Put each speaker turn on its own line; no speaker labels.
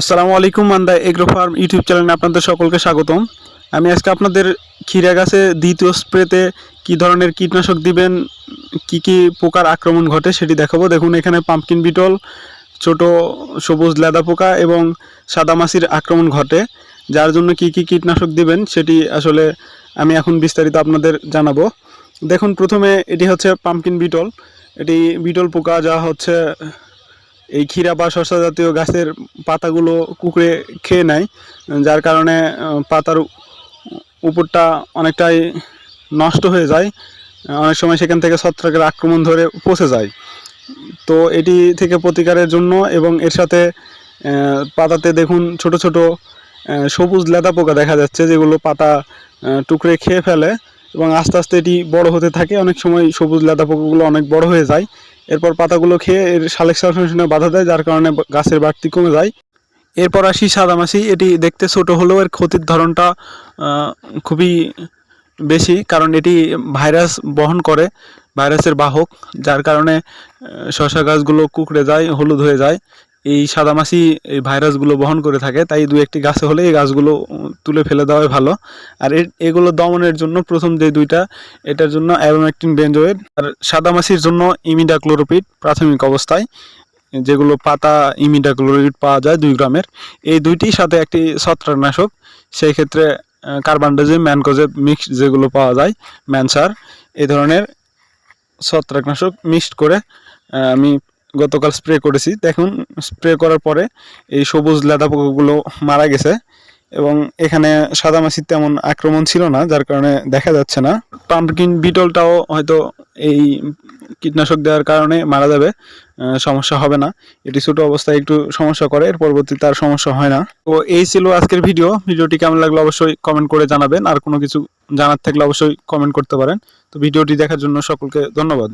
আসসালামু আলাইকুম, Manda agro farm YouTube চ্যানেলে আপনাদের সকলকে স্বাগতম। আমি আজকে আপনাদের ক্ষীরা গাছে দ্বিতীয় স্প্রেতে কি ধরনের কীটনাশক দিবেন, কি কি পোকার আক্রমণ ঘটে সেটি দেখাবো। দেখুন, এখানে পাম্পকিন বিটল, ছোট সবুজ লেদা পোকা এবং সাদামাছির আক্রমণ ঘটে। যার জন্য কি কি কীটনাশক দিবেন সেটি আসলে আমি এখন বিস্তারিত আপনাদের জানাব। দেখুন, প্রথমে এটি হচ্ছে পাম্পকিন বিটল। এটি বিটল পোকা, যা হচ্ছে এই ক্ষীরা বা শসা জাতীয় গাছের পাতাগুলো কুকড়ে খেয়ে নেয়, যার কারণে পাতার উপরটা অনেকটাই নষ্ট হয়ে যায়, অনেক সময় সেখান থেকে ছত্রাকের আক্রমণ ধরে পচে যায়। তো এটি থেকে প্রতিকারের জন্য এবং এর সাথে পাতাতে দেখুন ছোট ছোট সবুজ লেদা পোকা দেখা যাচ্ছে, যেগুলো পাতা টুকরে খেয়ে ফেলে এবং আস্তে আস্তে এটি বড় হতে থাকে। অনেক সময় সবুজ লেদা পোকাগুলো অনেক বড় হয়ে যায়। এরপর পাতাগুলো খেয়ে এর সালেকশনে বাধা দেয়, যার কারণে গাছের বাড়তি কমে যায়। এরপর আসি সাদামাছি, এটি দেখতে ছোট হলেও এর ক্ষতির ধরনটা খুবই বেশি, কারণ এটি ভাইরাস বহন করে, ভাইরাসের বাহক, যার কারণে শশা গাছগুলো কুকড়ে যায়, হলুদ হয়ে যায়। এই সাদামাছি এই ভাইরাসগুলো বহন করে থাকে, তাই দু একটি গাছে হলে এই গাছগুলো তুলে ফেলে দেওয়াই ভালো। আর এ- এগুলো দমনের জন্য প্রথম যে দুইটা, এটার জন্য অ্যারোমেকটিন বেঞ্জোয়েড। আর সাদামাছির জন্য ইমিডাক্লোরোপিড প্রাথমিক অবস্থায়, যেগুলো পাতা ইমিডাক্লোরোপিড পাওয়া যায় দুই গ্রামের। এই দুইটির সাথে একটি ছত্রাকনাশক, সেই ক্ষেত্রে কার্বানডাজিম ম্যানকোজেব মিক্স যেগুলো পাওয়া যায়, ম্যানসার এই ধরনের ছত্রাকনাশক মিক্সড করে আমি গতকাল স্প্রে করেছি। দেখুন স্প্রে করার পরে এই সবুজ লেদা পোকাগুলো মারা গেছে এবং এখানে সাদামাছির তেমন আক্রমণ ছিল না, যার কারণে দেখা যাচ্ছে না। পাম্পকিন বিটলটাও হয়তো এই কীটনাশক দেওয়ার কারণে মারা যাবে সমস্যা হবে না। এটি ছোটো অবস্থায় একটু সমস্যা করে, এর পরবর্তীতে আর সমস্যা হয় না। তো এই ছিল আজকের ভিডিও। ভিডিওটি কেমন লাগল অবশ্যই কমেন্ট করে জানাবেন। আর কোনো কিছু জানার থাকলে অবশ্যই কমেন্ট করতে পারেন। তো ভিডিওটি দেখার জন্য সকলকে ধন্যবাদ।